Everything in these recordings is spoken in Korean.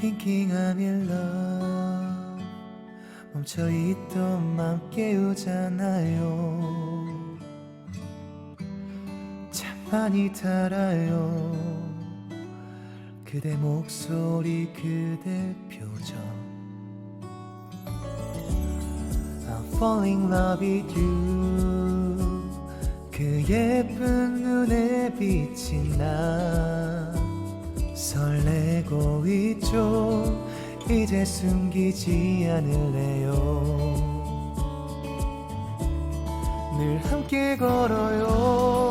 thinking I'm in love 멈춰있던 맘 깨우잖아요 참 많이 달아요 그대 목소리 그대 표정 I'm falling in love with you 그 예쁜 눈에 비친 나 설레고 있죠. 이제 숨기지 않을래요. 늘 함께 걸어요.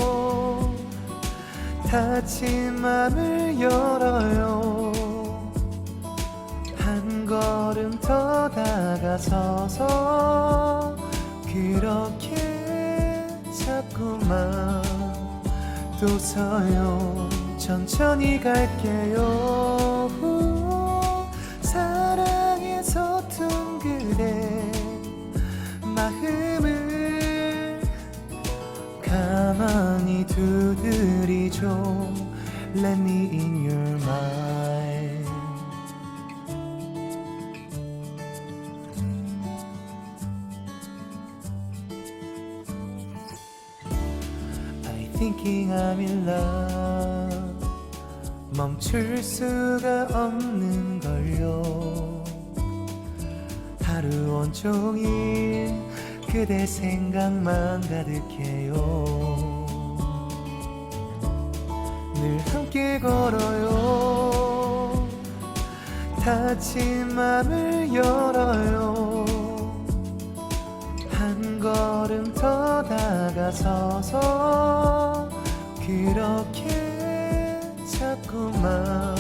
닫힌 맘을 열어요. 한 걸음 더 다가서서 그렇게 자꾸만 또 서요 천천히 갈게요 후, 사랑에 서툰 그대 마음을 가만히 두드리죠 Let me in your mind I thinking I'm in love 멈출 수가 없는 걸요. 하루 온종일 그대 생각만 가득해요. 늘 함께 걸어요. 닫힌 맘을 열어요. 한 걸음 더 다가서서 그렇게 자꾸만.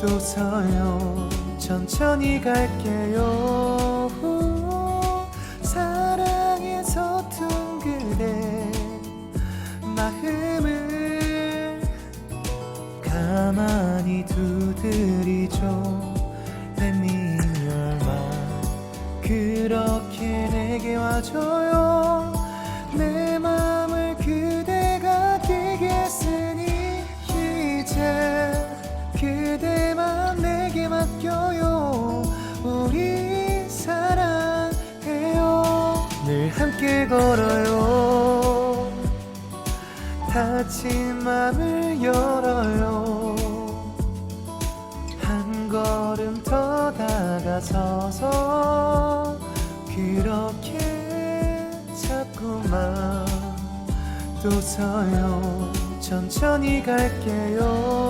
또 서요. 천천히 갈게요. 후, 사랑에 서툰 그대 마음을 가만히 두드리죠. Let me 그렇게 내게 와줘요 그대만 내게 맡겨요. 우리 사랑해요. 늘 함께 걸어요. 닫힌 맘을 열어요. 한 걸음 더 다가서서 그렇게 자꾸만 또 서요. 천천히 갈게요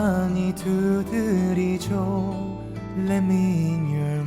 많이 두드리죠 Let me in your